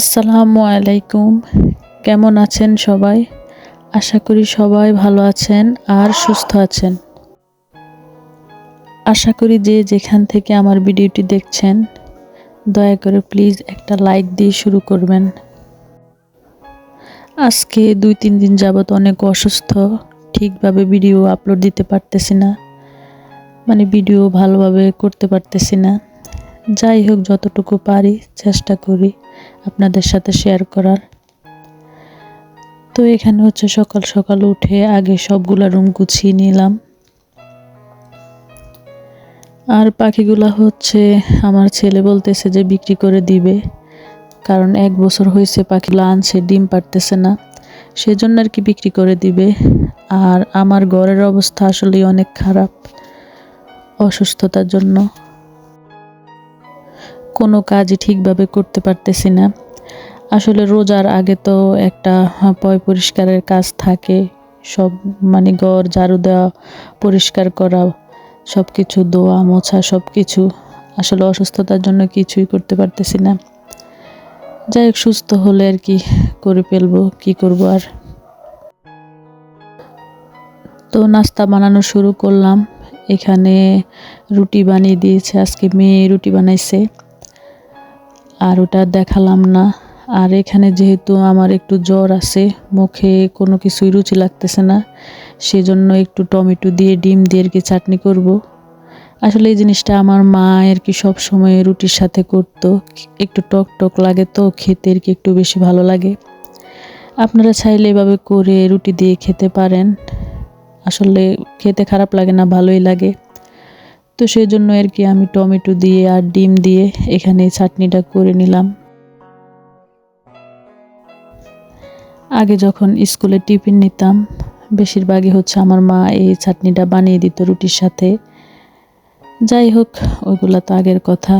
আসসালামু আলাইকুম। কেমন আছেন সবাই? আশা করি সবাই ভালো আছেন আর সুস্থ আছেন। আশা করি যে যেখান থেকে আমার ভিডিওটি দেখছেন, দয়া করে প্লিজ একটা লাইক দিয়ে শুরু করবেন। আজকে দুই তিন দিন যাবত অনেক অসুস্থ, ঠিকভাবে ভিডিও আপলোড দিতে পারতেছি না মানে ভিডিও ভালোভাবে করতে পারতেছি না। যাই হোক, যতটুকু পারি চেষ্টা করি আপনাদের সাথে শেয়ার করার। তো এখানে হচ্ছে সকাল সকাল উঠে আগে সবগুলা রুম গুছিয়ে নিলাম। আর পাখিগুলা হচ্ছে আমার ছেলে বলতেছে যে বিক্রি করে দিবে। কারণ এক বছর হয়েছে পাখিগুলো আনছে, ডিম পারতেছে না। সেজন্য আর কি বিক্রি করে দিবে। আর আমার ঘরের অবস্থা আসলেই অনেক খারাপ, অসুস্থতার জন্য। কোনো কাজই ঠিকভাবে করতে পারতেছি না। আসলে রোজার আগে তো একটা পয় পরিষ্কারের কাজ থাকে। সব মানে ঘর, ঝাড়ু দেওয়া, পরিষ্কার করা সব কিছু দোয়া মোছা সব কিছু আসলে অসুস্থতার জন্য কিছুই করতে পারতেছি না। যাই হোক, সুস্থ হলে আর কি করে ফেলব, কি করব আর। তো নাস্তা বানানো শুরু করলাম। এখানে রুটি বানিয়ে দিয়েছে, আজকে মেয়ে রুটি বানাইছে। আর ওটা দেখালাম না। আর এখানে যেহেতু আমার একটু জ্বর আছে, মুখে কোনো কিছুই রুচি লাগতেছে না, সেজন্য একটু টমেটো দিয়ে, ডিম দিয়ে আর কি চাটনি করব। আসলে এই জিনিসটা আমার মা আর কি সব সময় রুটির সাথে করতো। একটু টক টক লাগে তো, খেতে আর কি একটু বেশি ভালো লাগে। আপনারা চাইলে এভাবে করে রুটি দিয়ে খেতে পারেন। আসলে খেতে খারাপ লাগে না, ভালোই লাগে। তো সেই জন্য আর কি আমি টমেটো দিয়ে আর ডিম দিয়ে এখানে চাটনিটা করে নিলাম। আগে যখন স্কুলে টিফিন নিতাম, বেশিরভাগই হচ্ছে আমার মা এই চাটনিটা বানিয়ে দিত রুটির সাথে। যাই হোক, ওইগুলো তো আগের কথা।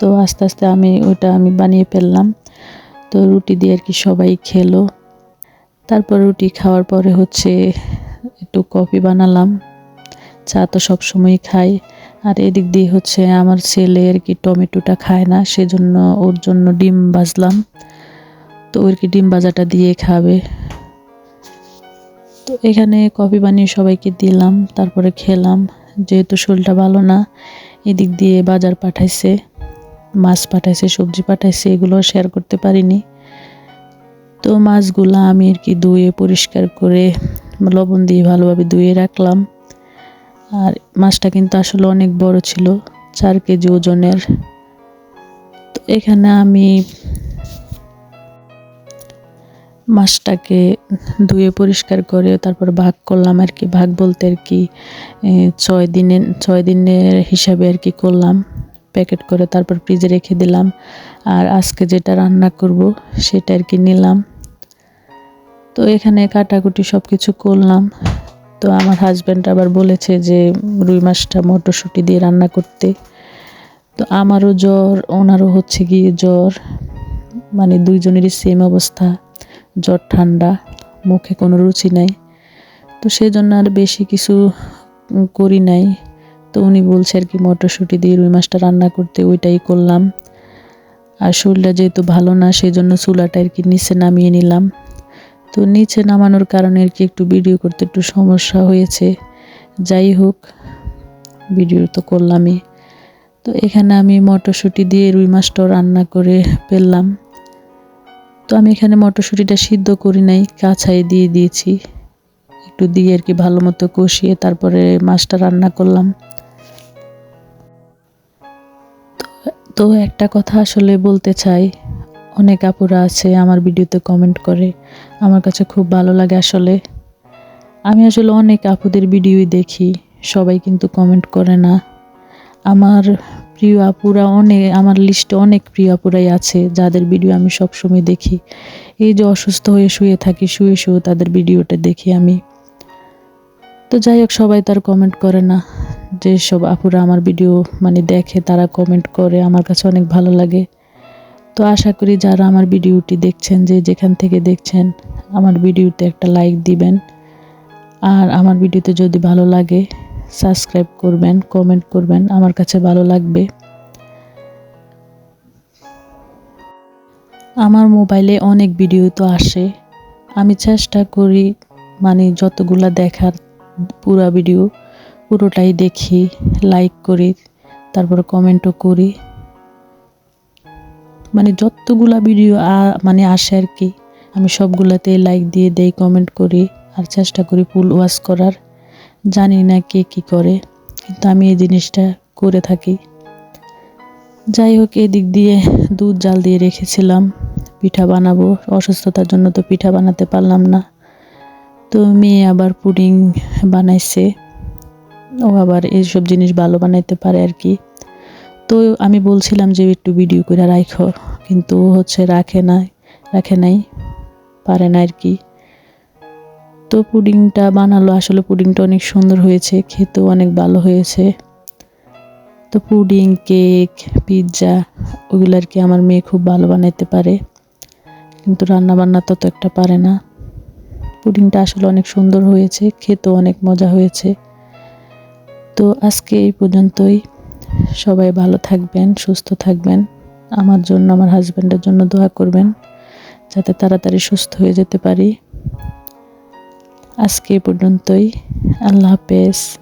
তো আস্তে আস্তে আমি ওইটা আমি বানিয়ে ফেললাম। তো রুটি দিয়ে আর কি সবাই খেলো। তারপর রুটি খাওয়ার পরে হচ্ছে একটু কফি বানালাম। চা তো সবসময় খাই আর এদিক দিয়ে হচ্ছে আমার ছেলে আর কি টমেটোটা খায় না, সেজন্য ওর জন্য ডিম ভাজলাম তো ওর কি ডিম ভাজাটা দিয়ে খাবে। তো এখানে কফি বানিয়ে সবাইকে দিলাম, তারপরে খেলাম। যেহেতু শরীরটা ভালো না, এদিক দিয়ে বাজার পাঠাইছে, মাছ পাঠাইছে, সবজি পাঠাইছে, এগুলো শেয়ার করতে পারিনি। তো মাছগুলো আমি আর কি ধুয়ে পরিষ্কার করে লবণ দিয়ে ভালোভাবে ধুয়ে রাখলাম। আর মাছটা কিন্তু আসলে অনেক বড় ছিল, চার কেজি ওজনের। তো এখানে আমি মাছটাকে ধুয়ে পরিষ্কার করে তারপর ভাগ করলাম আর কি, ভাগ বলতে আর কি ছয় দিনের ছয় দিনের হিসাবে আর কি করলাম। প্যাকেট করে তারপর ফ্রিজে রেখে দিলাম আর আজকে যেটা রান্না করব সেটা আর কি নিলাম। তো এখানে কাটাকুটি সব কিছু করলাম। তো আমার হাজব্যান্ড আবার বলেছে যে, রুই মাছটা মটরশুঁটি দিয়ে রান্না করতে। তো আমারও জ্বর, ওনারও হচ্ছে গিয়ে জ্বর। মানে দুইজনেরই সেম অবস্থা, জ্বর ঠান্ডা, মুখে কোনো রুচি নাই। তো সেই জন্য আর বেশি কিছু করি নাই। তো উনি বলছে আর কি, মটরশুঁটি দিয়ে রুই মাছটা রান্না করতে, ওইটাই করলাম। আর শরীরটা যেহেতু ভালো না সেই জন্য চুলাটা আর কি নিচে নামিয়ে নিলাম। তো নিচে নামানোর কারণে আর কি একটু ভিডিও করতে একটু সমস্যা হয়েছে। যাই হোক ভিডিও তো করলামই। তো এখানে আমি মটরশুঁটি দিয়ে রুই মাছটাও রান্না করে ফেললাম। তো আমি এখানে মটরশুঁটিটা সিদ্ধ করি নাই কাছাই দিয়ে দিয়েছি। একটু দিয়ে আর কি ভালো মতো কষিয়ে তারপরে মাছটা রান্না করলাম। তো একটা কথা আসলে বলতে চাই অনেক আপুরা আছে, আমার ভিডিওতে কমেন্ট করে। আমার কাছে খুব ভালো লাগে আসলে। আমি আসলে অনেক আপুদের ভিডিওই দেখি, সবাই কিন্তু কমেন্ট করে না। আমার প্রিয় আপুরা অনেক, আমার লিস্টে অনেক প্রিয় আপুরাই আছে, যাদের ভিডিও আমি সবসময় দেখি। এই যে অসুস্থ হয়ে শুয়ে থাকি, শুয়ে শুয়ে তাদের ভিডিওটা দেখি আমি। তো যাই হোক, সবাই তার কমেন্ট করে না। যেসব আপুরা আমার ভিডিও মানে দেখে, তারা কমেন্ট করে, আমার কাছে অনেক ভালো লাগে। তো আশা করি যারা আমার ভিডিওটি দেখছেন, যে যেখান থেকে দেখছেন, আমার ভিডিওতে একটা লাইক দিবেন। আর আমার ভিডিওতে যদি ভালো লাগে সাবস্ক্রাইব করবেন কমেন্ট করবেন, আমার কাছে ভালো লাগবে। আমার মোবাইলে অনেক ভিডিও তো আসে। আমি চেষ্টা করি মানে যতগুলা দেখার পুরা ভিডিও পুরোটাই দেখি লাইক করি, তারপর কমেন্টও করি। মানে যতগুলা ভিডিও মানে আসে আর কি, আমি সবগুলাতে লাইক দিয়ে দেই কমেন্ট করি আর চেষ্টা করি ফুল ওয়াশ করার। জানি না কে কি করে, কিন্তু আমি এই জিনিসটা করে থাকি। যাই হোক, এদিক দিয়ে দুধ জাল দিয়ে রেখেছিলাম, পিঠা বানাবো। অসুস্থতার জন্য তো পিঠা বানাতে পারলাম না। তো মেয়ে আবার পুডিং বানাইছে। ও আবার এইসব জিনিস ভালো বানাইতে পারে আর কি। তো আমি বলছিলাম যে একটু ভিডিও করে রাখো, কিন্তু হচ্ছে রাখে না, রাখে নাই, পারে না আর কি। তো পুডিংটা বানালো, আসলে পুডিংটা অনেক সুন্দর হয়েছে, খেতেও অনেক ভালো হয়েছে। তো পুডিং, কেক, পিৎজা, ওগুলো আর কি আমার মেয়ে খুব ভালো বানাইতে পারে, কিন্তু রান্না বান্না তত একটা পারে না। পুডিংটা আসলে অনেক সুন্দর হয়েছে, খেতেও অনেক মজা হয়েছে। তো আজকে এই পর্যন্তই। সবাই ভালো থাকবেন, সুস্থ থাকবেন। আমার জন্য, আমার হাজব্যান্ডের জন্য দোয়া করবেন, যাতে তাড়াতাড়ি সুস্থ হয়ে যেতে পারি। আজকে পর্যন্তই। আল্লাহ হাফেজ।